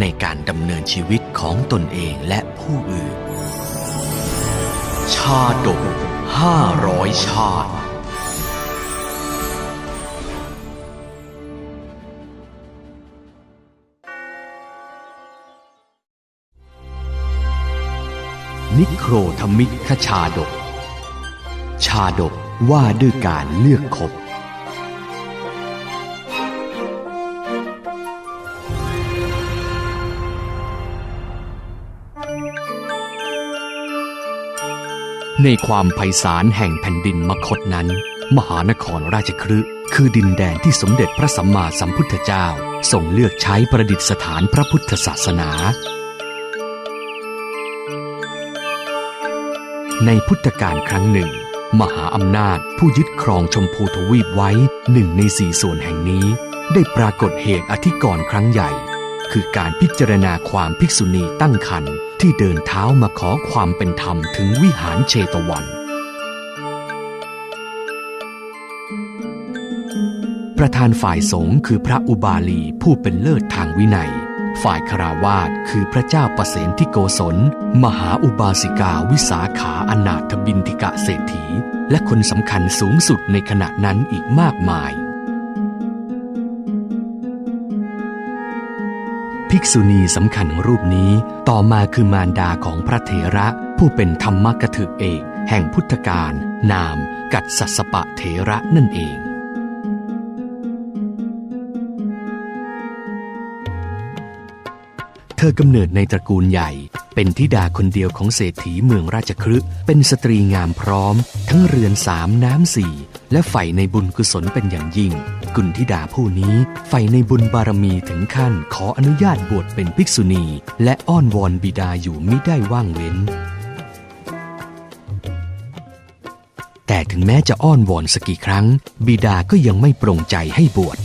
ในการดำเนินชีวิตของตนเองและผู้อื่น ชาดกห้าร้อยชาตินิโครธมิคชาดก ชาดกว่าด้วยการเลือกคบ ในความไพศาลแห่งแผ่นดินมคตนั้น มหานครราชคฤห์คือดินแดนที่สมเด็จพระสัมมาสัมพุทธเจ้าทรงเลือกใช้ประดิษฐานพระพุทธศาสนา ในพุทธกาลครั้งหนึ่ง มหาอำนาจผู้ยึดครองชมพูทวีปไว้หนึ่งในสี่ส่วนแห่งนี้ ได้ปรากฏเหตุอธิกรณ์ครั้งใหญ่ คือการพิจารณาความภิกษุณีตั้งครรภ์ที่เดินเท้ามาขอความเป็นธรรมถึงวิหารเชตวัน ประธานฝ่ายสงฆ์คือพระอุบาลีผู้เป็นเลิศทางวินัย ฝ่ายคราวาสคือพระเจ้าประเสนที่โกศล มหาอุบาสิกาวิสาขาอนาถบินทิกะเศรษฐี และคนสำคัญสูงสุดในขณะนั้นอีกมากมาย ภิกษุณีสำคัญรูปนี้ต่อมาคือมารดาของพระเถระผู้เป็นธรรมกถึกเอกแห่งพุทธการ นาม กัดสัสปะเถระนั่นเอง เธอกำเนิดในตระกูลใหญ่ เป็นธิดาคนเดียวของเศรษฐีเมืองราชคฤห์เป็นสตรีงามพร้อม ทั้งเรือนสามน้ำสี่ และใฝ่ในบุญกุศลเป็นอย่างยิ่ง กุณธิดาผู้นี้ใฝ่ในบุญบารมีถึงขั้นขออนุญาตบวชเป็นภิกษุณี และอ้อนวอนบิดาอยู่มิได้ว่างเว้น แต่ถึงแม้จะอ้อนวอนสักกี่ครั้ง บิดาก็ยังไม่ปรงใจให้บวช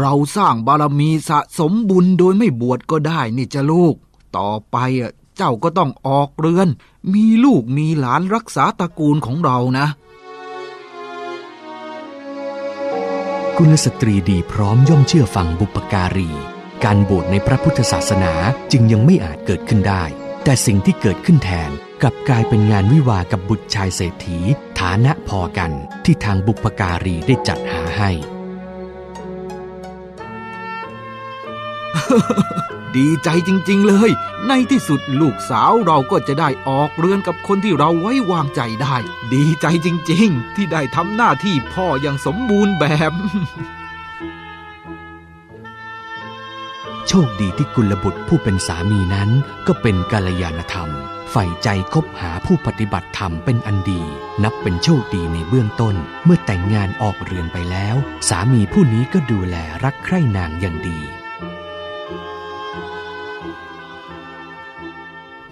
เราสร้างบารมีสะสมบุญโดยไม่บวชก็ได้นี่จะลูก ต่อไปอะเจ้าก็ต้องออกเรือน มีลูกมีหลานรักษาตระกูลของเรานะ กุลสตรีดีพร้อมย่อมเชื่อฟังบุปการี การบวชในพระพุทธศาสนาจึงยังไม่อาจเกิดขึ้นได้ แต่สิ่งที่เกิดขึ้นแทนกลับกลายเป็นงานวิวากับบุตรชายเศรษฐี ฐานะพอกันที่ทางบุปการีได้จัดหาให้ ดีใจจริง ๆ เลย ในที่สุดลูกสาวเราก็จะได้ออกเรือนกับคนที่เราไว้วางใจได้ ดีใจจริง ๆ ที่ได้ทำหน้าที่พ่ออย่างสมบูรณ์แบบ โชคดีที่กุลบุตรผู้เป็นสามีนั้น ก็เป็นกัลยาณธรรม ใฝ่ใจคบหาผู้ปฏิบัติธรรมเป็นอันดี นับเป็นโชคดีในเบื้องต้น เมื่อแต่งงานออกเรือนไปแล้ว สามีผู้นี้ก็ดูแลรักใคร่นางอย่างดี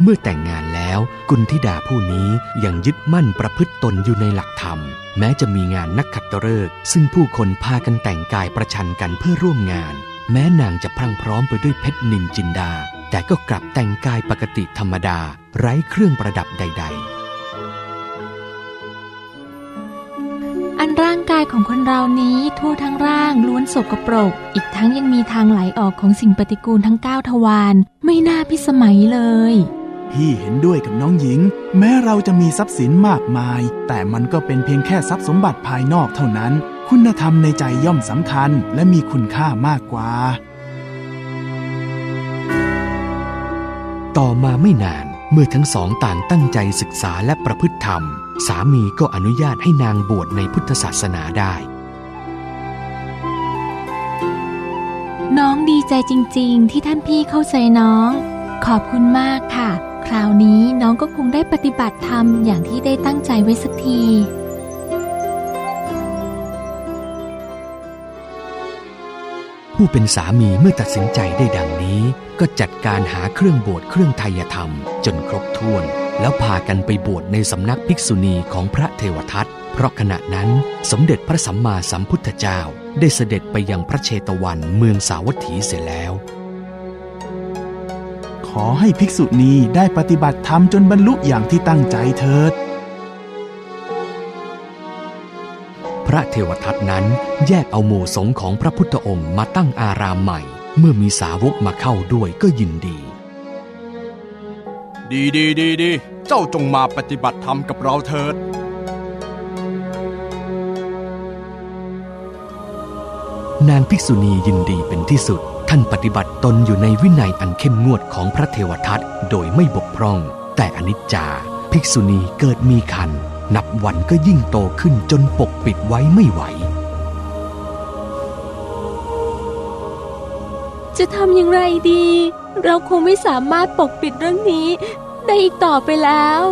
เมื่อแต่งงานแล้วกุณธิดาผู้นี้ยังยึดมั่นประพฤติตนอยู่ในหลักธรรม แม้จะมีงานนักขัตฤกษ์ซึ่งผู้คนพากันแต่งกายประชันกันเพื่อร่วมงาน แม้นางจะพรั่งพร้อมไปด้วยเพชรนินจินดา แต่ก็กลับแต่งกายปกติธรรมดา ไร้เครื่องประดับใด ๆ อันร่างกายของคนเรานี้ทั่วทั้งร่างล้วนสกปรก อีกทั้งยังมีทางไหลออกของสิ่งปฏิกูลทั้งเก้าทวารไม่น่าพิสมัยเลย พี่เห็นด้วยกับน้องหญิง แม้เราจะมีทรัพย์สินมากมาย แต่มันก็เป็นเพียงแค่ทรัพย์สมบัติภายนอกเท่านั้น คุณธรรมในใจย่อมสำคัญและมีคุณค่ามากกว่าๆต่อมาไม่นานเมื่อทั้งสองต่างตั้งใจศึกษาและประพฤติธรรม สามีก็อนุญาตให้นางบวชในพุทธศาสนาได้ น้องดีใจจริง ๆ ที่ท่านพี่เข้าใจน้อง ขอบคุณมากค่ะ คราวนี้น้องก็คงได้ปฏิบัติธรรมอย่างที่ได้ตั้งใจไว้สักที ผู้เป็นสามีเมื่อตัดสินใจได้ดังนี้ ก็จัดการหาเครื่องบวชเครื่องไทยธรรม จนครบถ้วน แล้วพากันไปบวชในสำนักภิกษุณีของพระเทวทัตเพราะขณะนั้นสมเด็จพระสัมมาสัมพุทธเจ้า ได้เสด็จไปยังพระเชตวันเมืองสาวัตถีเสียแล้ว ขอให้ภิกษุณีได้ปฏิบัติธรรมจนบรรลุอย่างที่ตั้งใจเถิด พระเทวทัตนั้นแยกเอาหมู่สงฆ์ของพระพุทธองค์มาตั้งอารามใหม่ เมื่อมีสาวกมาเข้าด้วยก็ยินดี ดีดีดีดีเจ้าจงมาปฏิบัติธรรมกับเราเถิดนางภิกษุณียินดีเป็นที่สุด ท่านปฏิบัติตนอยู่ในวินัยอันเข้มงวดของพระเทวทัตโดยไม่บกพร่อง แต่อนิจจา ภิกษุณีเกิดมีคัน นับวันก็ยิ่งโตขึ้นจนปกปิดไว้ไม่ไหว จะทำอย่างไรดี เราคงไม่สามารถปกปิดเรื่องนี้ ได้อีกต่อไปแล้ว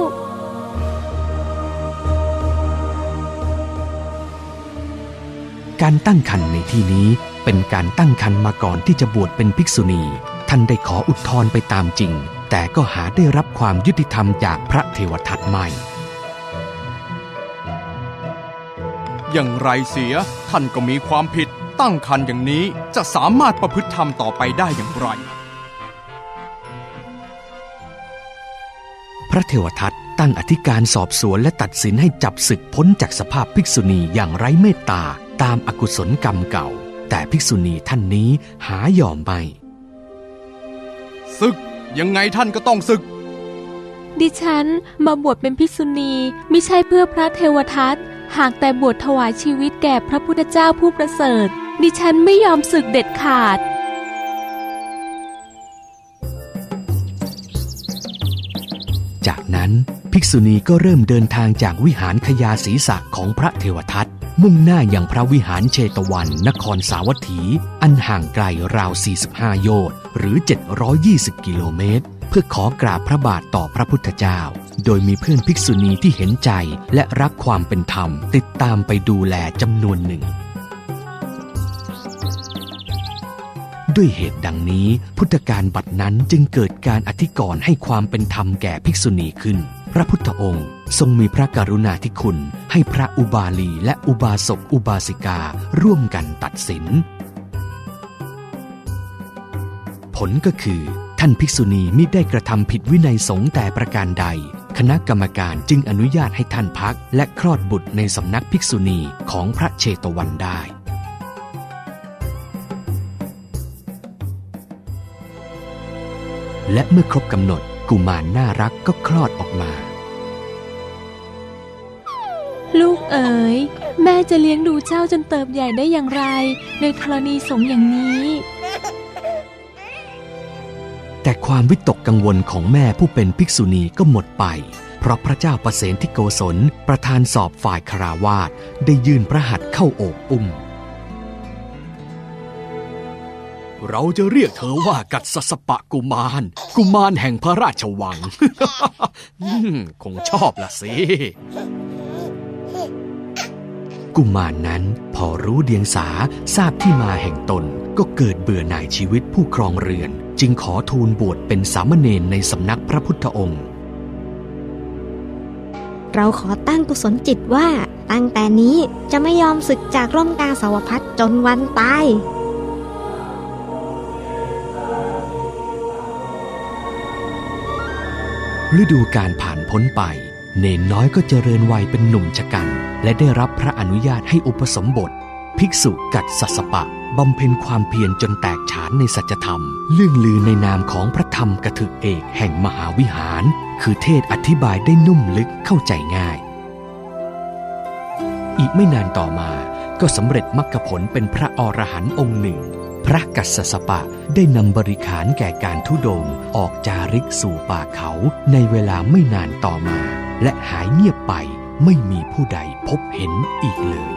การตั้งคันในที่นี้ เป็นการตั้งคันมาก่อนที่จะบวชเป็นภิกษุณี ท่านได้ขออุทธรณ์ไปตามจริง แต่ก็หาได้รับความยุติธรรมจากพระเทวทัตไม่ อย่างไรเสียท่านก็มีความผิดตั้งคันอย่างนี้จะสามารถประพฤติธรรมต่อไปได้อย่างไร พระเทวทัตตั้งอธิการสอบสวนและตัดสินให้จับศึกพ้นจากสภาพภิกษุณีอย่างไร้เมตตาตามอกุศลกรรมเก่า แต่ภิกษุณีท่านนี้หายอมไม่ศึกยังไงท่านก็ต้องศึก ดิฉันมาบวชเป็นภิกษุณีไม่ใช่เพื่อพระเทวทัตหากแต่บวชถวายชีวิตแก่พระพุทธเจ้าผู้ประเสริฐ ดิฉันไม่ยอมศึกเด็ดขาดจากนั้นภิกษุณีก็เริ่มเดินทางจากวิหารขยาศีสะของพระเทวทัต มุ่งหน้าอย่างพระวิหารเชตวัน นครสาวัตถี อันห่างไกลราว 45 โยชน์หรือ 720 กิโลเมตร เพื่อขอกราบพระบาทต่อพระพุทธเจ้า โดยมีเพื่อนภิกษุณีที่เห็นใจและรักความเป็นธรรม ติดตามไปดูแลจำนวนหนึ่ง ด้วยเหตุดังนี้ พุทธการบัดนั้นจึงเกิดการอธิกรณ์ให้ความเป็นธรรมแก่ภิกษุณีขึ้น พระพุทธองค์ทรงมีพระกรุณาธิคุณ ให้พระอุบาลีและอุบาสกอุบาสิกา ร่วมกันตัดสิน ผลก็คือท่านภิกษุณีมิได้กระทำผิดวินัยสงฆ์แต่ประการใด คณะกรรมการจึงอนุญาตให้ท่านพัก และคลอดบุตรในสำนักภิกษุณีของพระเชตวันได้และเมื่อครบกำหนด กุมารน่ารักก็คลอดออกมา ลูกเอ๋ย แม่จะเลี้ยงดูเจ้าจนเติบใหญ่ได้อย่างไร ในธรณีสงฆ์อย่างนี้ แต่ความวิตกกังวลของแม่ผู้เป็นภิกษุณีก็หมดไป เพราะพระเจ้าประเสนที่โกศลประธานสอบฝ่ายคราวาสได้ยื่นพระหัตถ์เข้าโอบอุ้ม เราจะเรียกเธอว่ากัดสสปะกุมาร กุมารแห่งพระราชวัง คงชอบละสิ กุมารนั้นพอรู้เดียงสาทราบที่มาแห่งตน ก็เกิดเบื่อหน่ายชีวิตผู้ครองเรือน จึงขอทูลบวชเป็นสามเณรในสำนักพระพุทธองค์ เราขอตั้งกุศลจิตว่าตั้งแต่นี้จะไม่ยอมศึกจากร่มกาสาวพัดจนวันตาย ฤดูการผ่านพ้นไป เนนน้อยก็เจริญวัยเป็นหนุ่มชะกัน และได้รับพระอนุญาตให้อุปสมบท ภิกษุกัดสัสปะบำเพ็ญความเพียรจนแตกฉานในสัจธรรมเรื่องลือในนามของพระธรรมกถึกเอกแห่งมหาวิหาร คือเทศอธิบายได้นุ่มลึกเข้าใจง่าย อีกไม่นานต่อมาก็สำเร็จมรรคผลเป็นพระอรหันต์องค์หนึ่ง พระกัสสสปะได้นำบริขารแก่การทุดงออกจาริกสู่ป่าเขาในเวลาไม่นานต่อมา และหายเงียบไปไม่มีผู้ใดพบเห็นอีกเลย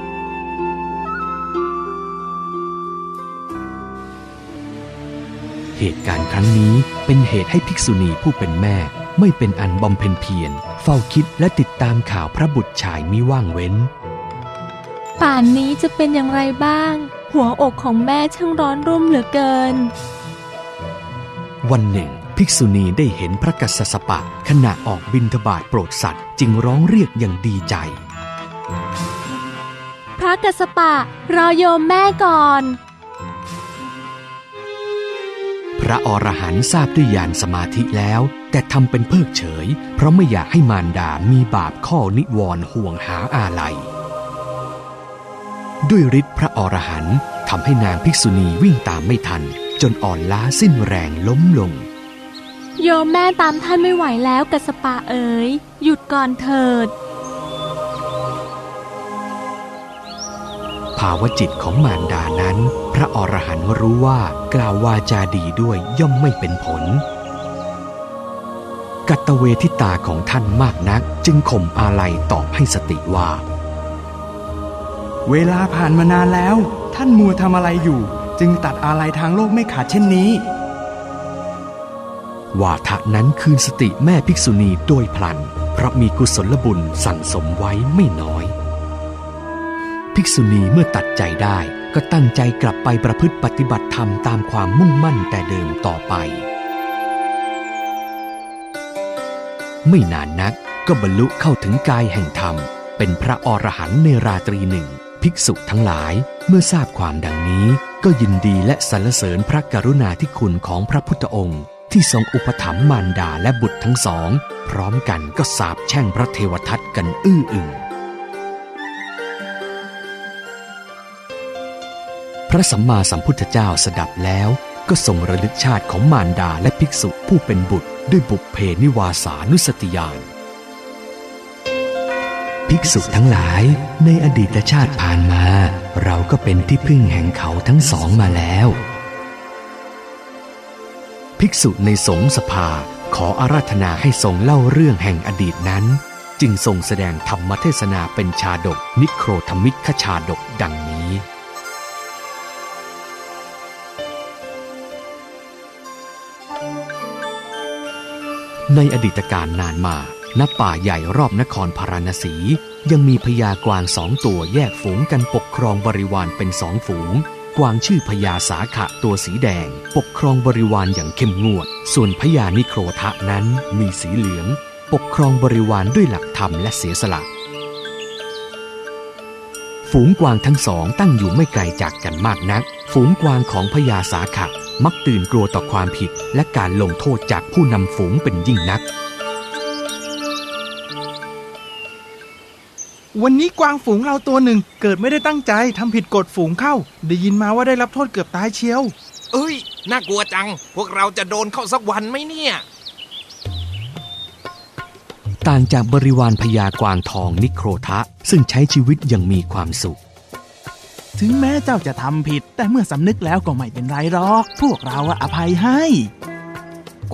เหตุการณ์ครั้งนี้เป็นเหตุให้ภิกษุณีผู้เป็นแม่ ไม่เป็นอันบำเพ็ญเพียรเฝ้าคิดและติดตามข่าวพระบุตรชายมิว่างเว้น ป่านนี้จะเป็นอย่างไรบ้าง หัวอกของแม่ช่างร้อนรุ่มเหลือเกิน วันหนึ่ง ภิกษุณีได้เห็นพระกัสสสปะ ขณะออกบินทบาทโปรดสัตว์ จึงร้องเรียกอย่างดีใจ พระกัสสปะรอโยมแม่ก่อน พระอรหันต์ทราบด้วยญาณสมาธิแล้ว แต่ทำเป็นเพิกเฉย เพราะไม่อยากให้มารดามีบาปข้อนิวรณ์ห่วงหาอาลัย ด้วยฤทธิ์พระอรหันต์ทำให้นางภิกษุณีวิ่งตามไม่ทัน จนอ่อนล้าสิ้นแรงล้มลง โยมแม่ตามท่านไม่ไหวแล้วกัสสปะเอ๋ยหยุดก่อนเถิด ภาวะจิตของมารดานั้น พระอรหันต์รู้ว่ากล่าววาจาดีด้วยย่อมไม่เป็นผล กัตตเวทิตาของท่านมากนักจึงข่มอาลัยตอบให้สติว่า เวลาผ่านมานานแล้ว ท่านมัวทำอะไรอยู่ จึงตัดอาลัยทางโลกไม่ขาดเช่นนี้ วาทะนั้นคืนสติแม่ภิกษุณีโดยพลัน เพราะมีกุศลบุญสั่งสมไว้ไม่น้อย ภิกษุณีเมื่อตัดใจได้ก็ตั้งใจกลับไปประพฤติปฏิบัติธรรมตามความมุ่งมั่นแต่เดิมต่อไป ไม่นานนักก็บรรลุเข้าถึงกายแห่งธรรม เป็นพระอรหันต์ในราตรีหนึ่ง ภิกษุทั้งหลายเมื่อทราบความดังนี้ ก็ยินดีและสรรเสริญพระกรุณาธิคุณของพระพุทธองค์ ที่ทรงอุปถัมภ์มารดาและบุตรทั้งสอง พร้อมกันก็สาบแช่งพระเทวทัตกันอื้ออึงพระสัมมาสัมพุทธเจ้าสดับแล้วก็ทรงระลึกชาติของมารดาและภิกษุผู้เป็นบุตรด้วยบุพเพนิวาสานุสติญาณ ภิกษุทั้งหลายในอดีตชาติผ่านมา เราก็เป็นที่พึ่งแห่งเขาทั้งสองมาแล้ว ภิกษุในสงสภาขออาราธนาให้ทรงเล่าเรื่องแห่งอดีตนั้น จึงทรงแสดงธรรมเทศนาเป็นชาดกนิโครธมิกขชาดกดังนี้ ในอดีตการนานมา ณป่าใหญ่รอบนครพาราณสี ยังมีพญากวางสองตัวแยกฝูงกันปกครองบริวารเป็นสองฝูง กวางชื่อพญาสาขะตัวสีแดง ปกครองบริวารอย่างเข้มงวด ส่วนพญานิโครทะนั้นมีสีเหลือง ปกครองบริวารด้วยหลักธรรมและเสียสละ ฝูงกวางทั้งสองตั้งอยู่ไม่ไกลจากกันมากนัก ฝูงกวางของพญาสาขะมักตื่นกลัวต่อความผิดและการลงโทษจากผู้นำฝูงเป็นยิ่งนัก วันนี้กวางฝูงเราตัวหนึ่ง เกิดไม่ได้ตั้งใจทำผิดกฎฝูงเข้า ได้ยินมาว่าได้รับโทษเกือบตายเชียว เอ้ย น่ากลัวจัง พวกเราจะโดนเข้าสักวันไหมเนี่ย ต่างจากบริวารพญากวางทองนิโครทะ ซึ่งใช้ชีวิตอย่างมีความสุข ถึงแม้เจ้าจะทำผิด แต่เมื่อสำนึกแล้วก็ไม่เป็นไรหรอก พวกเราอะอภัยให้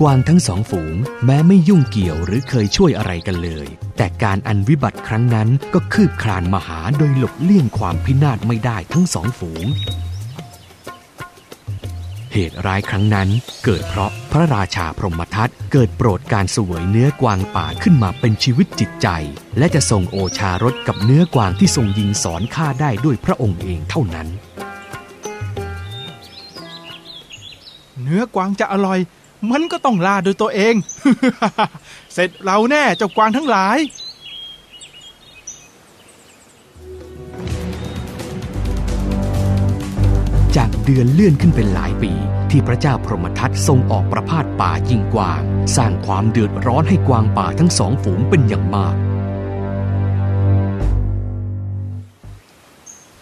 กวางทั้งสองฝูง แม้ไม่ยุ่งเกี่ยวหรือเคยช่วยอะไรกันเลย แต่การอันวิบัติครั้งนั้นก็คืบคลานมาหาโดยหลบเลี่ยงความพินาศไม่ได้ทั้งสองฝูง เหตุร้ายครั้งนั้นเกิดเพราะพระราชาพรหมทัตเกิดโปรดการสวยเนื้อกวางป่าขึ้นมาเป็นชีวิตจิตใจ และจะทรงโอชารสกับเนื้อกวางที่ทรงยิงสอนฆ่าได้ด้วยพระองค์เองเท่านั้น เนื้อกวางจะอร่อย มันก็ต้องล่าโดยตัวเอง เสร็จเราแน่เจ้ากวางทั้งหลายจากเดือนเลื่อนขึ้นเป็นหลายปี ที่พระเจ้าพรหมทัตทรงออกประพาสป่ายิงกวาง สร้างความเดือดร้อนให้กวางป่าทั้งสองฝูงเป็นอย่างมาก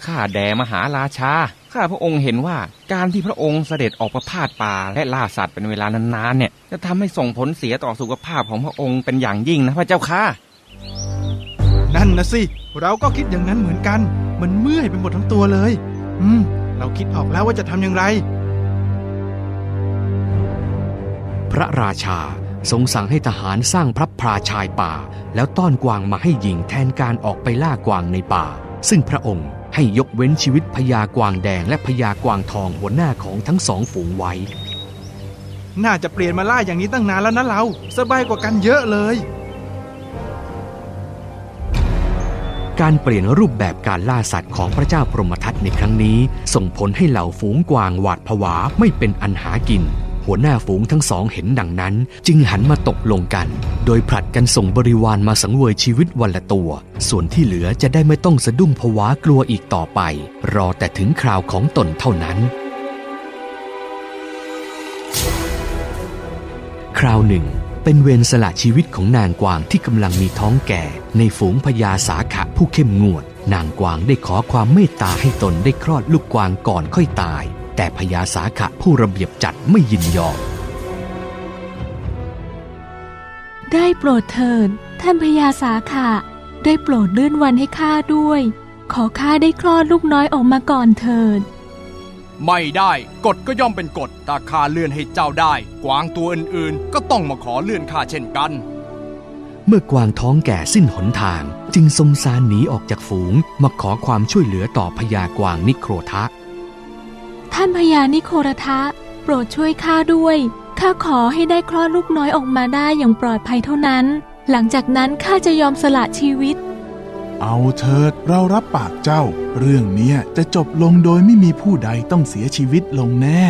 ข้าแด่มหาราชา ข้าพระองค์เห็นว่าการที่พระองค์เสด็จออกประพาสป่าและล่าสัตว์เป็นเวลานานๆเนี่ย จะทำให้ส่งผลเสียต่อสุขภาพของพระองค์เป็นอย่างยิ่งนะพระเจ้าค่ะ นั่นนะสิ เราก็คิดอย่างนั้นเหมือนกัน มันเมื่อยไปหมดทั้งตัวเลย อืม เราคิดออกแล้วว่าจะทำอย่างไร พระราชาทรงสั่งให้ทหารสร้างพระพราชายป่า แล้วต้อนกวางมาให้ยิงแทนการออกไปล่ากวางในป่า ซึ่งพระองค์ ให้ยกเว้นชีวิตพญากวางแดงและพญากวางทองหัวหน้าของทั้งสองฝูงไว้ น่าจะเปลี่ยนมาล่าอย่างนี้ตั้งนานแล้วนะเรา สบายกว่ากันเยอะเลย การเปลี่ยนรูปแบบการล่าสัตว์ของพระเจ้าพรหมทัตในครั้งนี้ ส่งผลให้เหล่าฝูงกวางหวาดผวาไม่เป็นอันหากิน หัวหน้าฝูงทั้งสองเห็นดังนั้น จึงหันมาตกลงกัน โดยผลัดกันส่งบริวารมาสังเวยชีวิตวันละตัว ส่วนที่เหลือจะได้ไม่ต้องสะดุ้งผวากลัวอีกต่อไป รอแต่ถึงคราวของตนเท่านั้น คราวหนึ่งเป็นเวรสละชีวิตของนางกวางที่กำลังมีท้องแก่ ในฝูงพญาสาขะผู้เข้มงวด นางกวางได้ขอความเมตตาให้ตนได้คลอดลูกกวางก่อนค่อยตาย แต่พญาสาขะผู้ระเบียบจัดไม่ยินยอม ได้โปรดเถิดท่านพญาสาขะได้โปรดเลื่อนวันให้ข้าด้วย ขอข้าได้คลอดลูกน้อยออกมาก่อนเถิด ไม่ได้กฎก็ย่อมเป็นกฎถ้าข้าเลื่อนให้เจ้าได้ กวางตัวอื่นๆ ก็ต้องมาขอเลื่อนข้าเช่นกัน เมื่อกวางท้องแก่สิ้นหนทางจึงสมสารหนีออกจากฝูงมาขอความช่วยเหลือต่อพญากวางนิโครทะ ท่านพญานิโครทะ โปรดช่วยข้าด้วย ข้าขอให้ได้คลอดลูกน้อยออกมาได้อย่างปลอดภัยเท่านั้น หลังจากนั้นข้าจะยอมสละชีวิต เอาเถิดเรารับปากเจ้า เรื่องเนี้ยจะจบลงโดยไม่มีผู้ใดต้องเสียชีวิตลงแน่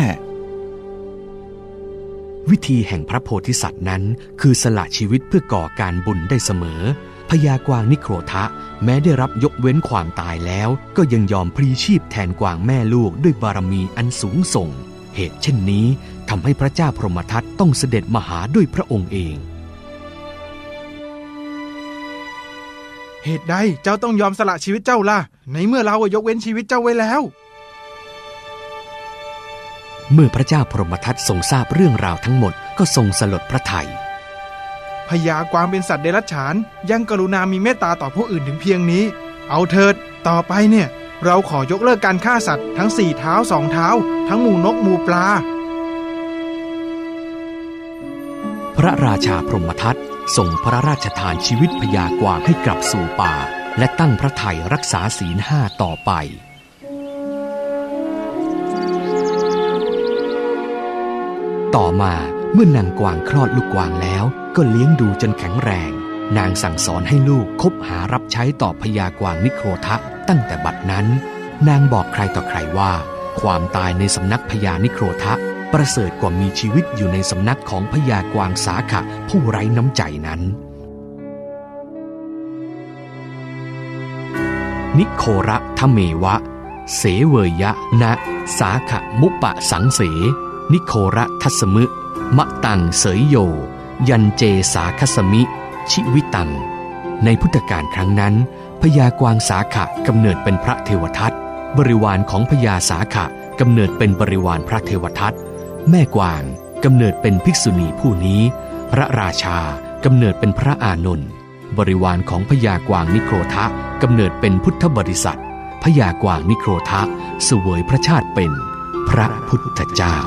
วิธีแห่งพระโพธิสัตว์นั้น คือสละชีวิตเพื่อก่อการบุญได้เสมอ พญากวางนิโครทะ แม้ได้รับยกเว้นความตายแล้ว ก็ยังยอมพลีชีพแทนกวางแม่ลูกด้วยบารมีอันสูงส่ง เหตุเช่นนี้ทำให้พระเจ้าพรหมทัตต้องเสด็จมาหาด้วยพระองค์เอง เหตุใดเจ้าต้องยอมสละชีวิตเจ้าล่ะ ในเมื่อเราอะยกเว้นชีวิตเจ้าไว้แล้ว เมื่อพระเจ้าพรหมทัตทรงทราบเรื่องราวทั้งหมดก็ทรงสลดพระทัย พญากวางเป็นสัตว์เดรัจฉาน ยังกรุณามีเมตตาต่อผู้อื่นถึงเพียงนี้ เอาเถิด ต่อไปเนี่ย เราขอยกเลิกการฆ่าสัตว์ทั้งสี่เท้าสองเท้า ทั้งหมูนกหมูปลา พระราชาพรหมทัตส่งพระราชทานชีวิตพญากวางให้กลับสู่ป่า และตั้งพระทัยรักษาศีลห้าต่อไปต่อมา เมื่อนางกวางคลอดลูกกวางแล้วก็เลี้ยงดูจนแข็งแรง นางสั่งสอนให้ลูกคบหารับใช้ต่อพญากวางนิโครทะตั้งแต่บัดนั้น นางบอกใครต่อใครว่า ความตายในสำนักพญานิโครทะประเสริฐกว่ามีชีวิตอยู่ในสำนักของพญากวางสาขะผู้ไร้น้ำใจนั้น นิโคระทะเมวะ เสเวยะนะ สาขะมุปะสังเส นิโคระทัสมึ มะตังเสยโย ยันเจสาคสมิ ชิวิตัง ในพุทธกาลครั้งนั้นพญากวางสาขะกำเนิดเป็นพระเทวทัตบริวารของพญาสาขะกำเนิดเป็นบริวารพระเทวทัตแม่กวางกำเนิดเป็นภิกษุณีผู้นี้ พระราชากำเนิดเป็นพระอานนท์บริวารของพญากวางนิโครทะกำเนิดเป็นพุทธบริษัทพญากวางนิโครทะเสวยพระชาติเป็น พระพุทธเจ้า